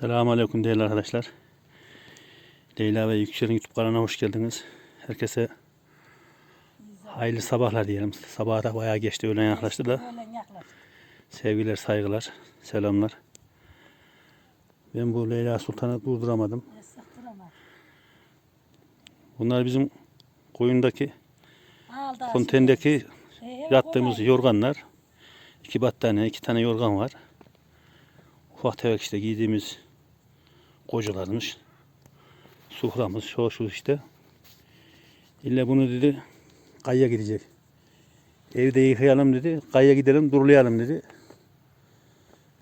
Selamun Aleyküm değerli arkadaşlar. Leyla ve Yüksel'in YouTube kanalına hoş geldiniz. Herkese hayırlı sabahlar diyelim. Sabaha da bayağı geçti öğlen yaklaştı da. Sevgiler, saygılar, selamlar. Ben bu Leyla Sultan'ı durduramadım. Bunlar bizim koyundaki, Aldı konteynerdeki Ee, yattığımız yorganlar. iki battaniye, iki tane yorgan var. Ufak tefek işte giydiğimiz kocalarmış. Suframız, şu şu işte. İlle bunu dedi, kayya gidecek. Evde yıkayalım dedi, kayya gidelim, durulayalım dedi.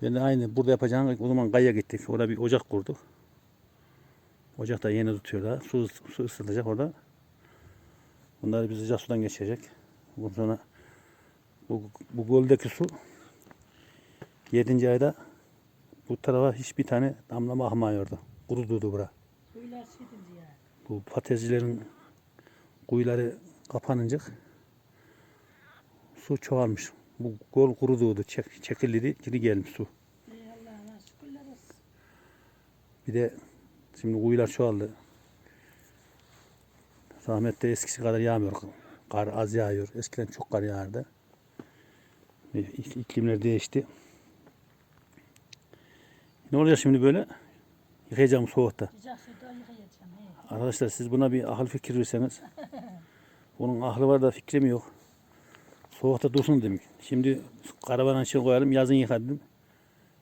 Ben de aynı burada yapacağım, o zaman kayya gittik. Orada bir ocak kurduk. Ocak da yeni tutuyor da. Su, su ısıtılacak orada. Bunları bir sıcak sudan geçecek. Bundan sonra bu, bu göldeki su 7. ayda bu tarafa hiçbir tane damlama akmıyordu. Kuruduğu bura. Bu patatescilerin kuyuları kapanınca su çoğalmış. Bu gol kuruduğu çek, çekildi, geri gelmiş su. Bir de şimdi kuyular çoğaldı. Rahmetli eskisi kadar yağmıyor. Kar az yağıyor. Eskiden çok kar yağardı. İk- İklimler değişti. Ne olacak şimdi böyle? Yıkayacağım soğukta. Sıcak suda yıkayacağım. He. Arkadaşlar siz buna bir akıl fikir verirseniz. Onun aklı var da fikri mi yok. Soğukta dursun demek. Şimdi karavanın içine koyalım yazın yıka dedim.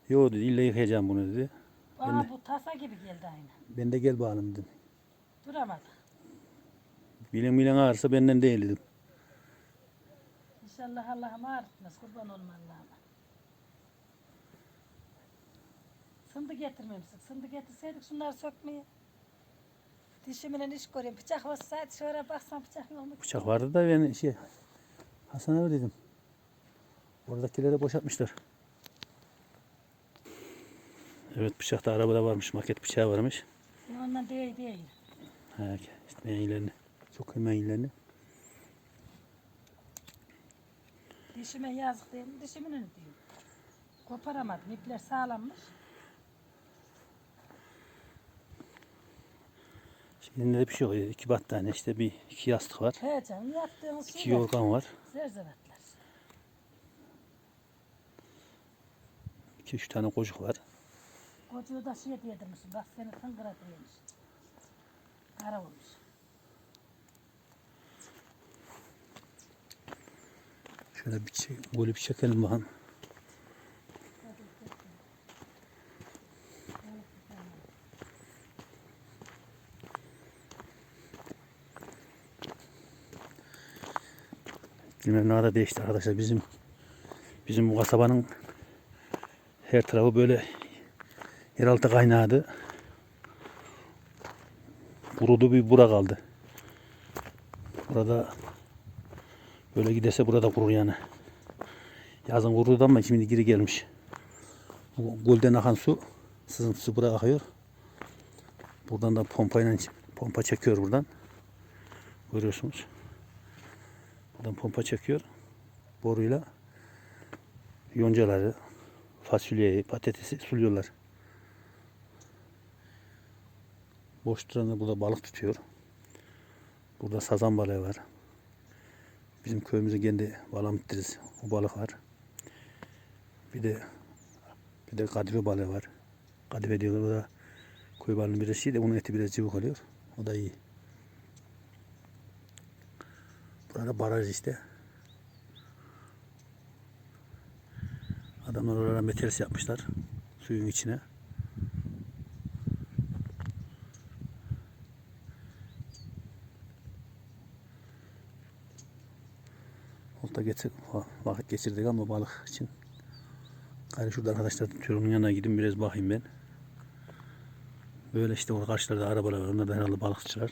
Yok dedi illa yıkayacağım bunu dedi. Bana bu tasa gibi geldi aynı. Ben de gel bakalım dedim. Duramadı. Bilen bilen ağırsa benden değil dedim. İnşallah Allah'ım ağrıtmaz. Kurban olma Allah'ıma. Sındı getirmemişsin. Sındı getirseydik şunları sökmeye. Dişimle iş göreyim. Bıçak olsaydı şöyle baksam bıçak yolunu. Bıçak vardı da ben şey Hasan abi dedim. Oradakilere boşaltmışlar. Evet bıçak da arabada varmış. Maket bıçağı varmış. Ondan değil değil. Ha, işte meyillerini. Çok meyillerini. Dişime yazık değil mi? Dişimin önü diyor. Koparamadım. İpler sağlammış. Şimdi de bir şey oluyor. İki battaniye işte bir iki yastık var. He canım yaptığımız İki şeyler. yorgan var. Zerzevatlar. iki üç tane kocuk var. Kocuğu da şey diye demişsin. Bak seni tıngıra diyemiş. Kara olmuş. Şöyle bir golü bir çekelim bakalım. Bilmem ne kadar değişti arkadaşlar. Bizim bizim bu kasabanın her tarafı böyle yeraltı kaynağıydı. Kurudu bir bura kaldı. Burada Böyle giderse burada kurur yani. Yazın kurudu ama şimdi geri gelmiş. Gölden akan su sızıntısı buraya akıyor. Buradan da pompayla pompa çekiyor buradan. Görüyorsunuz. Buradan pompa çekiyor. Boruyla yoncaları, fasulyeyi, patatesi suluyorlar. Boş duran da burada balık tutuyor. Burada sazan balığı var. Bizim köyümüzde kendi balam bittiriz. O balık var. Bir de bir de kadife balığı var. Kadife diyorlar o da koyu balığının biraz şey de onun eti biraz cıvık oluyor. O da iyi. Burada baraj işte. Adamlar oraya meteris yapmışlar. Suyun içine. Olta getir, va- vakit geçirdik ama balık için. Hani şurada arkadaşlar tutuyorum yanına gidin biraz bakayım ben. Böyle işte o karşılarda arabalar var. Onlar da herhalde balıkçılar.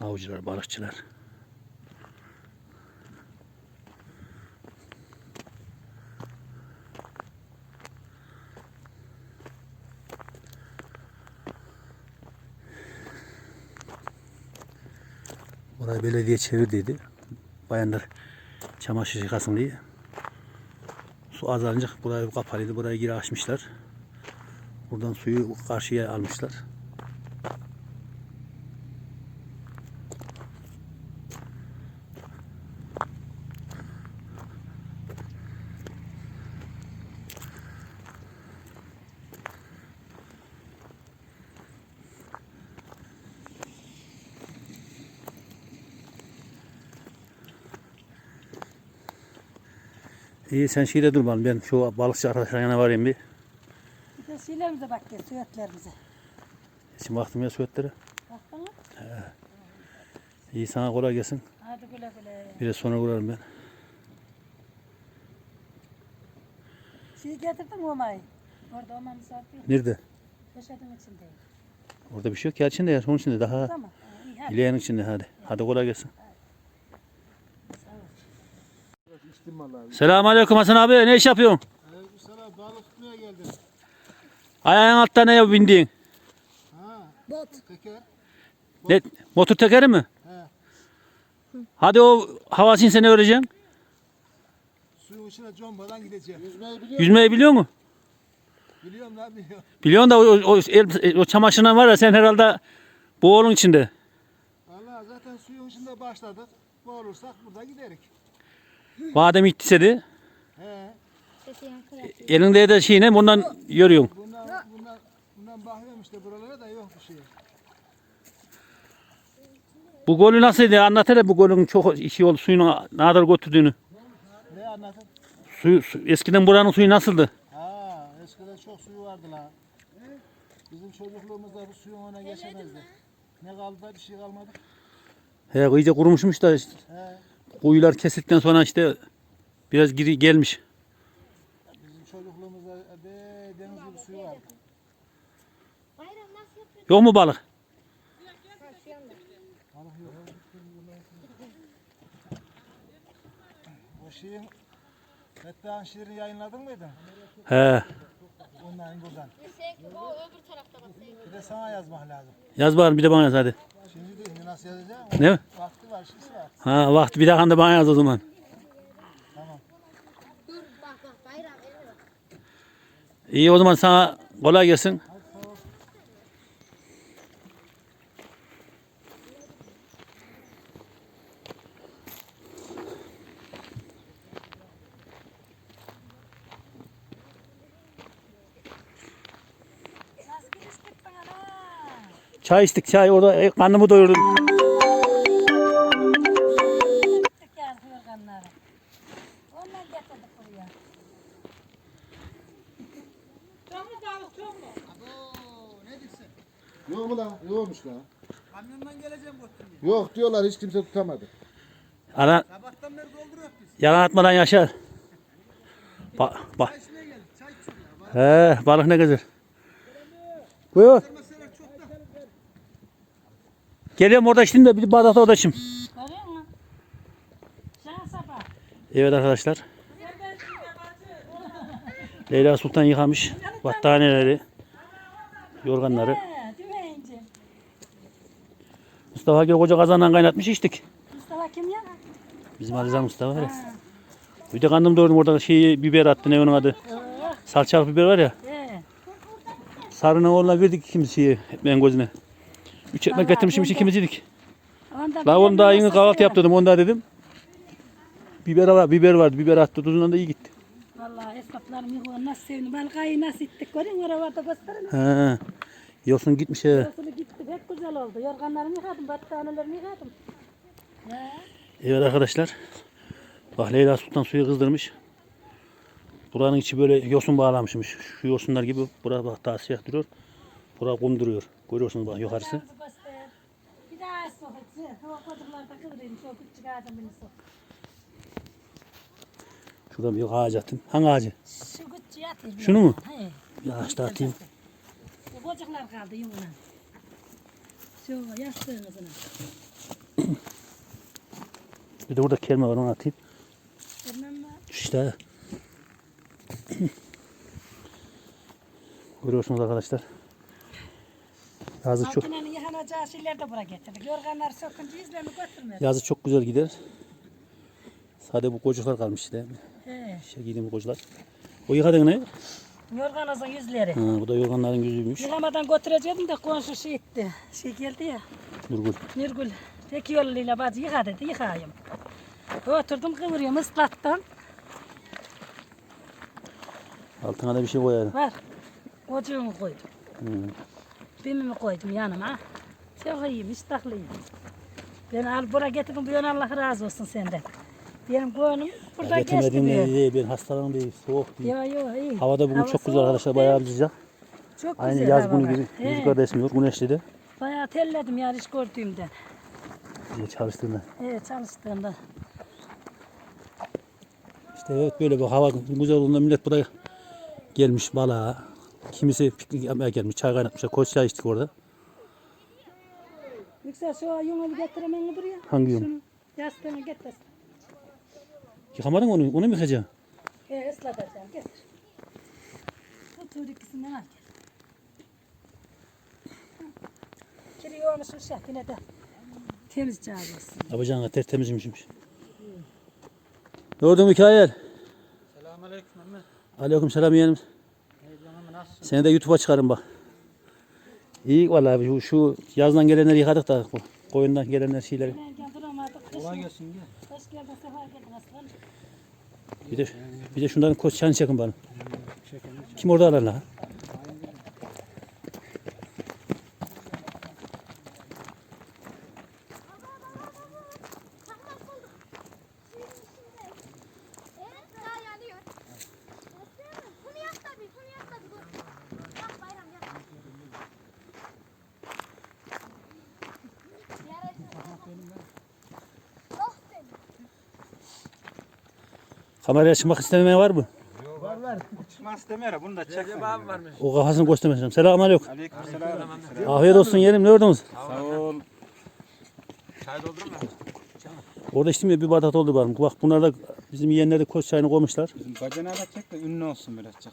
Avcılar, balıkçılar. Orayı belediye çevirdiydi. Bayanlar çamaşır yıkasın diye. Su azalınca burayı kapalıydı. Burayı geri açmışlar. Buradan suyu karşıya almışlar. İyi sen şeyde dur bakalım. Ben şu balıkçı arkadaşların yanına varayım bir. Bir de şeylerimize bak ya, süvetlerimize. Şimdi baktım ya süvetlere. Baktın mı? İyi sana kolay gelsin. Hadi güle güle. Biraz sonra uğrarım ben. Şey getirdin mi Omay'ı? Orada var diyor. Nerede? Poşetin içinde. Orada bir şey yok. Gel içinde ya. Onun içinde daha. Tamam. Ha, iyi hadi. İleğinin içinde hadi. Hadi kolay gelsin. Sağ ol. İçtim vallahi. Selamun Aleyküm Hasan abi. Ne iş yapıyorsun? Aleykümselam balık tutmaya geldim. Ayağın altta neye bindiğin? Ha, Bot. teker. Ne, motor tekeri mi? He. Hadi o havasını seni öğreteceğim. Suyun içine combadan gideceğim. Yüzmeyi biliyor Yüzmeyi biliyor musun? Biliyorum lan biliyorum. Biliyorsun da o, o, el- o çamaşırından var ya sen herhalde boğulun içinde. Valla zaten suyun içinde başladık. Boğulursak burada giderik. Madem iktisedi. He. Elinde de şey ne bundan yürüyorsun. Bundan, bundan, bundan bakıyorum işte buralara da yok bir şey. Bu golü nasıldı? Anlat hele bu golün çok işi oldu. Suyunu ne kadar götürdüğünü. Ne anlatın? Suyu, su- eskiden buranın suyu nasıldı? Ha, eskiden çok suyu vardı la. Bizim çocukluğumuzda bu suyun önüne geçemezdi. Ne kaldı da bir şey kalmadı. He iyice kurumuşmuş da işte, He. Kuyular kesildikten sonra işte biraz geri gelmiş. Bizim çocukluğumuzda be, deniz gibi suyu vardı. Yok mu balık? Balık yok. O şeyin Fettah'ın şiirini yayınladın mıydı? He. Ondan buradan. Sen o öbür tarafta bak. Sen Bir de sana yazmak lazım. Yaz bakalım bir de bana yaz hadi. Şimdi nasıl yazacağım? Ne? Vakti var, şişi var. Ha vakti bir dakika da bana yaz o zaman. Tamam. dur bak bak eline bak. İyi o zaman sana kolay gelsin. Çay içtik çay orada e, karnımı doyurdum. Yok mu la? Yokmuş la. Kamyondan geleceğim Yok diyorlar hiç kimse tutamadı. Ara, Sabahtan beri dolduruyor biz. yalan atmadan yaşar. Ba, ba. Geldik, çay ya. He balık ne güzel. Buyur. Geliyorum orada şimdi de bir bardakta orada şimdi. Görüyor musun? Şans sabah. Evet arkadaşlar. Leyla Sultan yıkamış battaniyeleri, yorganları. Mustafa Gül koca kazandan kaynatmış içtik. Mustafa kim ya? Bizim Alizan Mustafa var ya. Bir de kandım doğurdum orada şeyi biber attı ne onun adı. Salçalı biber var ya. Sarının oğluna verdik ikimiz şeyi ekmeğin gözüne. Üç ekmek ben de- ikimiz yedik. La oğlum daha yeni kahvaltı var. yaptırdım onda dedim. Biber var, biber vardı. Biber attı tuzundan da iyi gitti. Vallahi esnaflarım yok. Nasıl sevindi. Balıkayı nasıl ittik. Görüyor musun? Orada gösterin. He. Yosun gitmiş he. Yosunu gitti. Pek güzel oldu. Yorganlarımı yıkadım. Battaniyelerimi yıkadım. He. Evet arkadaşlar. Bak Leyla Sultan suyu kızdırmış. Buranın içi böyle yosun bağlamışmış. Şu yosunlar gibi. Bura bak daha siyah duruyor. Bura kum duruyor. Görüyorsunuz bak yukarısı. Şurada bir ağaç attım. Hangi ağacı? Atayım. Şunu mu? He. Ya işte atayım. Bu kocaklar kaldı yumuna. Şu yastığınızına. Bir de burada kelme var onu atayım. İşte. Görüyorsunuz arkadaşlar. Yazı çok yıkanacağı şeyleri de buraya getirdik. Yorganlar sökünce izlerini götürmedi. yazı çok güzel gider. Sade bu kocuklar kalmış işte. He. Şey giydiğim kocular. O yıkadın ne? Yorganozun yüzleri. Ha, bu da yorganların yüzüymüş. Yıkamadan götürecektim de komşu şey etti. Şey geldi ya. Nurgül. Nurgül. Peki yoluyla bacı yıka dedi yıkayayım. Oturdum kıvırıyorum ıslattım. Altına da bir şey koyalım. Var. Ocuğumu koydum. Hı. Bimimi koydum yanıma. İyiyim, iştahlıyım. Ben al bura getirdim, bu Allah razı olsun senden. Benim gönlüm burada geçti Getirmediğimde diyor. değil, ben hastalandım değil, soğuk değil. Yo yo iyi. Havada bugün Hava çok güzel soğuk arkadaşlar, değil. bayağı bir sıcak. Çok Aynı güzel yaz günü havalar. gibi He, rüzgar da esmiyor, güneşli de. Bayağı terledim ya hiç gördüğümden. Diye çalıştığında. Evet çalıştığımda. İşte evet böyle bir hava güzel olduğunda millet buraya gelmiş balığa. Kimisi piknik yapmaya gelmiş, çay kaynatmışlar, koç çay içtik orada. Yüksel şu yumalı getiremem mi buraya? Hangi? Şunu yastığını getir. Yıkamadın onu, onu mu yıkacaksın? He ıslatacağım getir. Otur ikisinden al gel. Kiri yoğmuş uşak yine de temiz çağırıyorsun. Yapacağın kadar temizmişmiş. Gördün mü Mikail? Selamünaleyküm Mehmet. Aleyküm selam yeğenim. Seni de YouTube'a çıkarım bak. İyi vallahi şu, şu yazdan gelenleri yıkadık da koyundan gelenler şeyleri. Kolay gelsin gel. hoş geldin sefa geldin aslan. Bir de bir de şunların koç çekin bana. Kim orada alan la? Evet daha yanıyor. Bunu yap da bir, bunu yap da bir. dur. Bak bayram yap. Oh seni. Kameraya çıkmak istemeyen var mı? Var var. Çıkmaz demiyor bunu da çek. Abi varmış. O kafasını göstermeyeceğim. Selamun aleyküm. Aleykümselam. Afiyet olsun yeğenim. Ne gördünüz? Sağ ol. Çay doldurur mu? Orada içtim ya bir bardak doldu var. Bak bunlar da bizim yeğenler de koç çayını koymuşlar. Bizim bacanağı da çek de ünlü olsun birazcık.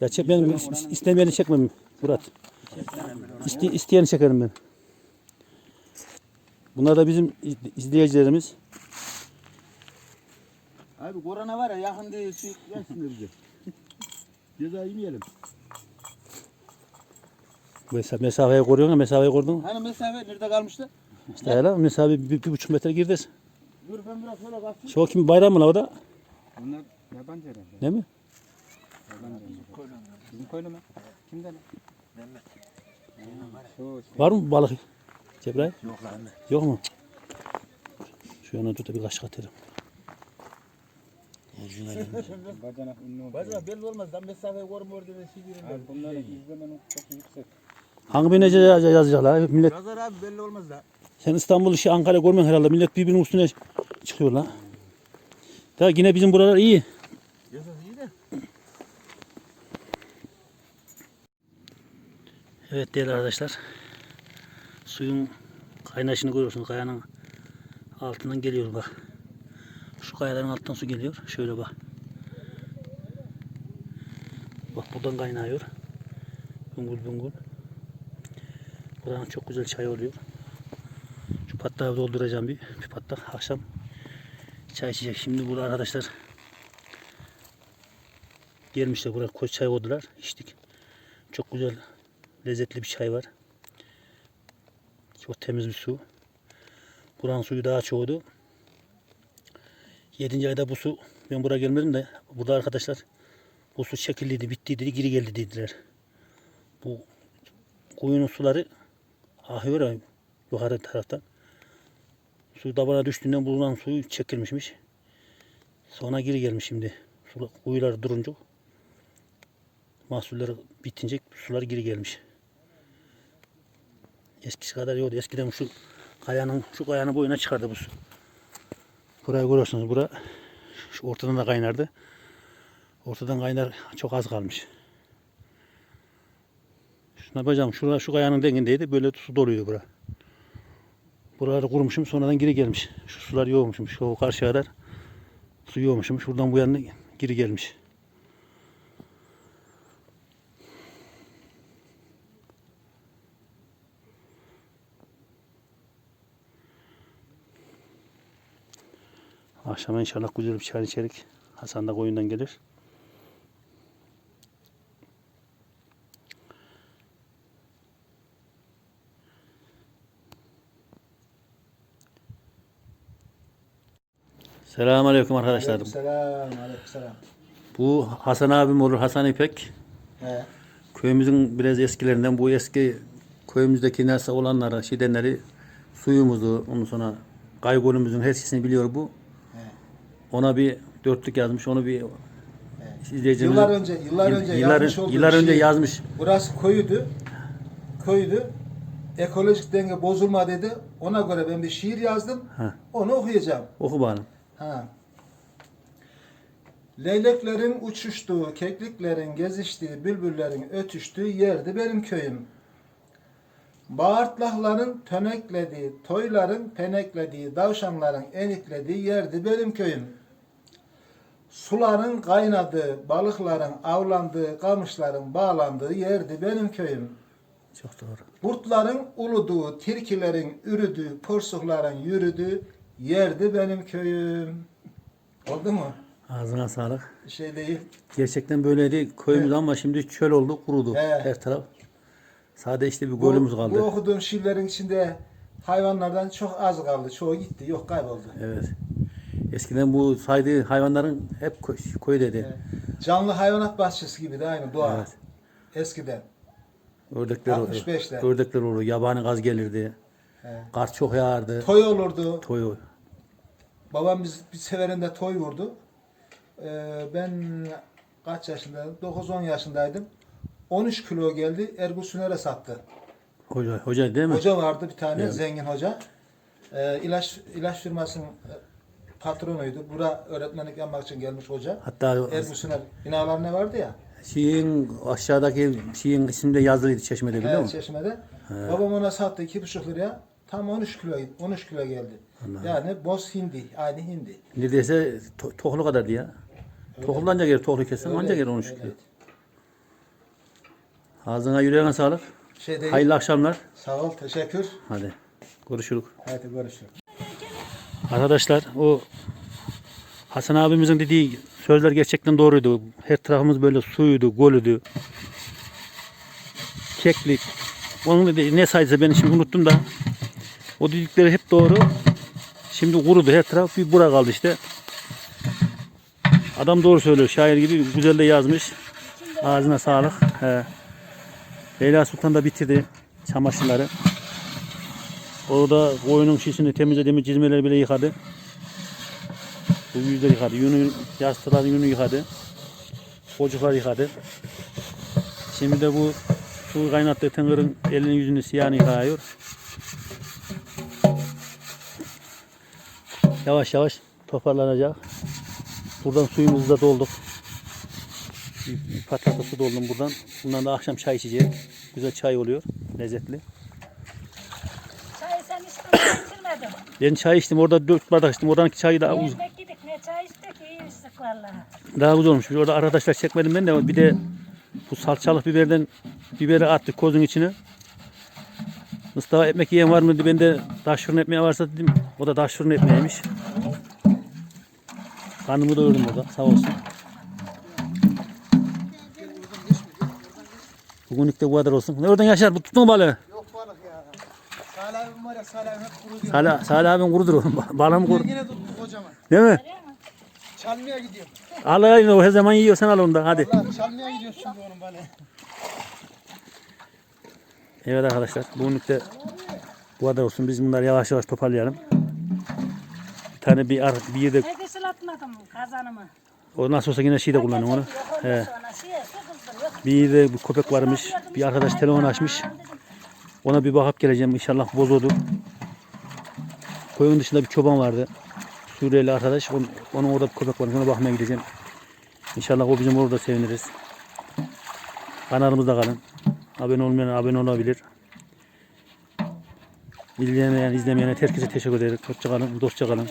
Ya çek benim is- istemeyeni çekmem Murat. İste, isteyeni çekerim ben. Bunlar da bizim iz- izleyicilerimiz. Abi korona var ya yakın değil şey gelsinler bize. Ceza yemeyelim. Mesela mesafeyi koruyorsun ya mesafeyi korudun. Hani mesafe nerede kalmıştı? İşte hele mesafe bir, bir buçuk metre girdes. Dur ben biraz sonra kalktım. Şu kim bayram mı la o da? Bunlar yabancı herhalde. Ne mi? Yabancı. Bizim köylü mü? Kimden? Mehmet. Var mı balık? Cebrail? Yok lan. Yok mu? Şu yana dur da bir kaşık atayım. Bacanak ünlü oldu. Bacana belli olmaz. Ben şey diyorum. Abi bunların izlemenin çok yüksek. Hangi birine yaz- yazacaklar? Millet, Pazar abi belli olmaz da. sen İstanbul işi Ankara görmüyorsun herhalde. Millet birbirinin üstüne çıkıyor lan. Da yine bizim buralar iyi. Ceza iyi de. Evet değerli arkadaşlar. Suyun kaynaşını görüyorsunuz. Kayanın altından geliyor bak. Şu kayaların altından su geliyor. Şöyle bak. Bak buradan kaynıyor. Bungul bungul. Buranın çok güzel çay oluyor. Şu patlağı dolduracağım bir, bir patlak. Akşam çay içecek. Şimdi burada arkadaşlar gelmişler buraya koç çay koydular. içtik. Çok güzel lezzetli bir çay var. Çok temiz bir su. Buranın suyu daha çoğuydu. 7. ayda bu su ben buraya gelmedim de burada arkadaşlar bu su çekildiydi, bitti dedi, geri geldi dediler. Bu kuyunun suları ahıyor ya yukarı taraftan. Su tabana düştüğünden bulunan suyu çekilmişmiş. Sonra geri gelmiş şimdi. Su, kuyular durunca mahsulleri bitince sular geri gelmiş. Eskisi kadar yoktu. Eskiden şu kayanın şu kayanın boyuna çıkardı bu su. Burayı görüyorsunuz. Bura şu ortadan da kaynardı. Ortadan kaynar çok az kalmış. Şuna yapacağım. Şura, şu kayanın dengindeydi. Böyle su doluydu bura. Buraları kurumuşum. Sonradan geri gelmiş. Şu sular yoğmuşum. Şu karşıya kadar su yoğmuşum. Şuradan bu yana geri gelmiş. Akşama inşallah güzel bir çay içerik. Hasan da koyundan gelir. Selamun Aleyküm arkadaşlar. Aleyküm selam, aleyküm. Bu Hasan abim olur, Hasan İpek. He. Köyümüzün biraz eskilerinden bu eski köyümüzdeki nasıl olanlara, şidenleri, suyumuzu, ondan sonra kaygonumuzun her şeyini biliyor bu. Ona bir dörtlük yazmış, onu bir izleyicimiz Yıllar önce, yıllar önce yıllar, yazmış olduğu yıllar önce şey- yazmış. Burası koyuydu. Koyuydu. Ekolojik denge bozulma dedi. Ona göre ben bir şiir yazdım. Ha. Onu okuyacağım. Oku bana. Ha. Leyleklerin uçuştuğu, kekliklerin geziştiği, bülbüllerin ötüştüğü yerdi benim köyüm. Bağırtlakların töneklediği, toyların peneklediği, davşanların eniklediği yerdi benim köyüm. Suların kaynadığı, balıkların avlandığı, kamışların bağlandığı yerdi benim köyüm. Çok doğru. Kurtların uluduğu, tilkilerin ürüdüğü, porsukların yürüdüğü yerdi benim köyüm. Oldu mu? Ağzına sağlık. Şey değil. Gerçekten böyleydi köyümüz ama şimdi çöl oldu, kurudu He. her taraf. Sadece işte bir Bu, golümüz bu kaldı. okuduğum şiirlerin içinde hayvanlardan çok az kaldı. Çoğu gitti. Yok kayboldu. Evet. Eskiden bu saydığı hayvanların hep koy- köydeydi. Evet. Canlı hayvanat bahçesi gibi de aynı doğa. Evet. Eskiden. Ördekler olur. 65'te. Ördekler olur. Yabani gaz gelirdi. He. Kar çok yağardı. Toy olurdu. Toy. Babam biz bir seferinde toy vurdu. Ee, ben kaç yaşındaydım? 9-10 yaşındaydım. 13 kilo geldi. Ergun Süner'e sattı. Hoca, hoca değil mi? Hoca vardı bir tane Evet. zengin hoca. Ee, ilaç ilaç firmasının e, patronuydu. Bura öğretmenlik yapmak için gelmiş hoca. Hatta Ergun Süner binalar ne vardı ya? şeyin aşağıdaki şeyin isminde yazılıydı çeşmede biliyor Evet, musun? Çeşme'de. Babam ona sattı iki buçuk liraya. Tam 13 kilo 13 kilo geldi. Yani boz hindi, aynı hindi. Neredeyse to tohlu kadardı ya. Tohlu anca gelir tohlu kesin Öyle, anca gelir 13 kilo. öyle. Ağzına yüreğine sağlık. Şey değil. Hayırlı akşamlar. Sağ ol, teşekkür. Hadi. Görüşürüz. Hadi görüşürüz. Arkadaşlar o Hasan abimizin dediği sözler gerçekten doğruydu. Her tarafımız böyle suyuydu, golüydü. Keklik. Onun dediği ne sayısı ben şimdi unuttum da. O dedikleri hep doğru. Şimdi kurudu her taraf bir bura kaldı işte. Adam doğru söylüyor. Şair gibi güzel de yazmış. Ağzına sağlık. He. Leyla Sultan da bitirdi çamaşırları. Orada koyunun şişini temizlediğimiz çizmeleri bile yıkadı. Bu yüzleri yıkadı. Yünü, yastıkların yünü yıkadı. Kocuklar yıkadı. Şimdi de bu su kaynattığı tıngırın elini yüzünü siyahını yıkıyor. Yavaş yavaş toparlanacak. Buradan suyumuzu da dolduk. Bir patlaklı su doldum buradan. Bundan da akşam çay içeceğiz. Güzel çay oluyor. Lezzetli. Çayı sen içtin. Ben çay içtim. Orada dört bardak içtim. Oradaki çayı daha uz- Ekmek yedik ne çay içtik iyi içtik daha güzel olmuş. Orada arkadaşlar çekmedim ben de. Bir de bu salçalı biberden biberi attık kozun içine. Mustafa ekmek yiyen var mı dedi. Ben de taş fırın ekmeği varsa dedim. O da taş fırın ekmeğiymiş. Karnımı doyurdum orada. Sağ olsun. Bugünlük de bu kadar olsun. Oradan Yaşar? Bu tuttun mu balığı? Yok balık ya. Salih abim var ya, Salih abim hep kuru diyor. Salih, Salih abim kurudur o. Balığım kur. Yine tuttuk kocaman. Değil mi? Çalmaya gidiyor. Al al o her zaman yiyorsan al onu da hadi. Lan çalmaya gidiyor şimdi onun balığı. Evet arkadaşlar bugünlük de bu kadar olsun. Biz bunları yavaş yavaş toparlayalım. Bir tane bir ar bir yerde Herkes atmadım kazanımı. o nasıl olsa yine şeyde kullanın onu. Yok He. Bir yerde bir köpek varmış. Bir arkadaş telefon açmış. Ona bir bakıp geleceğim inşallah bozodu. Koyun dışında bir çoban vardı. Suriyeli arkadaş. Onun, onun orada bir köpek varmış. Ona bakmaya gideceğim. İnşallah o bizim orada seviniriz. Kanalımızda kalın. Abone olmayan abone olabilir. İzlemeyen, izlemeyen herkese teşekkür ederiz. Hoşça kalın, dostça kalın.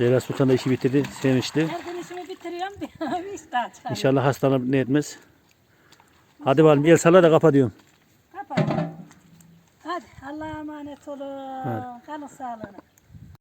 Leyla Sultan da işi bitirdi, sevinçli. Çıkarıyorum. İnşallah hastalanıp ne etmez. Hadi bakalım el salla da kapa diyorum. Kapat. Hadi Allah'a emanet olun. Kalın sağlığına.